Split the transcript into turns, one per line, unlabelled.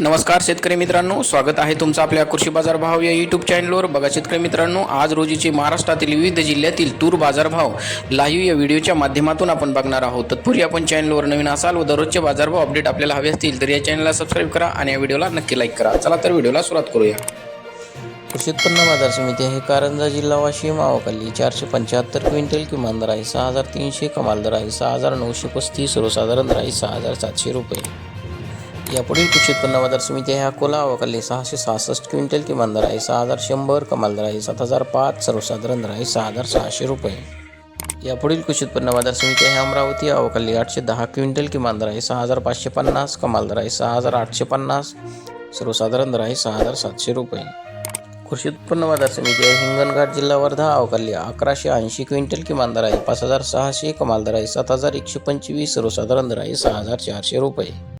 नमस्कार शेतकरी मित्रांनो स्वागत आहे तुमचं आपल्या कृषी बाजार भाव या यूट्यूब चॅनलवर बघा शेतकरी मित्रांनो आज रोजीचे महाराष्ट्रातील विविध जिल्ह्यातील तूर बाजारभाव लाईव्ह या व्हिडिओच्या माध्यमातून आपण बघणार आहोत. तत्पूर्वी आपण चॅनलवर नवीन असाल व दररोजचे बाजारभाव अपडेट आपल्याला हवे असतील तर या चॅनलला सबस्क्राईब करा आणि या व्हिडिओला नक्की लाईक करा. चला तर व्हिडिओला सुरुवात करूया.
कृषी उत्पन्न बाजार समिती आहे कारंजा जिल्हा वाशिम आवकल्ली चारशे पंच्याहत्तर क्विंटल किमान दर आहे सहा हजार तीनशे कमाल दर आहे सहा हजार नऊशे पस्तीस सर्वसाधारण दर आहे सहा हजार सातशे रुपये. यापुढील कृषी उत्पन्न बाज़ार समिती आहे अकोला आवकल्ली सहाशे सहासष्ट क्विंटल किमान दर आहे सहा हज़ार शंभर कमाल दर आहे सात हज़ार पाच, सर्वसाधारण दर आहे सहा हज़ार सहाशे रुपये. यापुढील कृषी उत्पन्न बाज़ार समिती आहे अमरावती अवकल्ली आठशे दहा क्विंटल किमान दर आहे सहा हज़ार पाचशे पन्नास कमाल दर आहे सहा हज़ार आठशे पन्नास, सर्वसाधारण दर आहे सहा हज़ार सातशे रुपये. कृषी उत्पन्न बाज़ार समिती आहे हिंगणघाट जिल्हा वर्धा अवकाली अकराशे ऐंशी क्विंटल किमान दर आहे पाच हज़ार सहाशे कमाल दर आहे सात हज़ार एकशे पंचवीस, सर्वसाधारण दर आहे सहा हज़ार चारशे रुपये.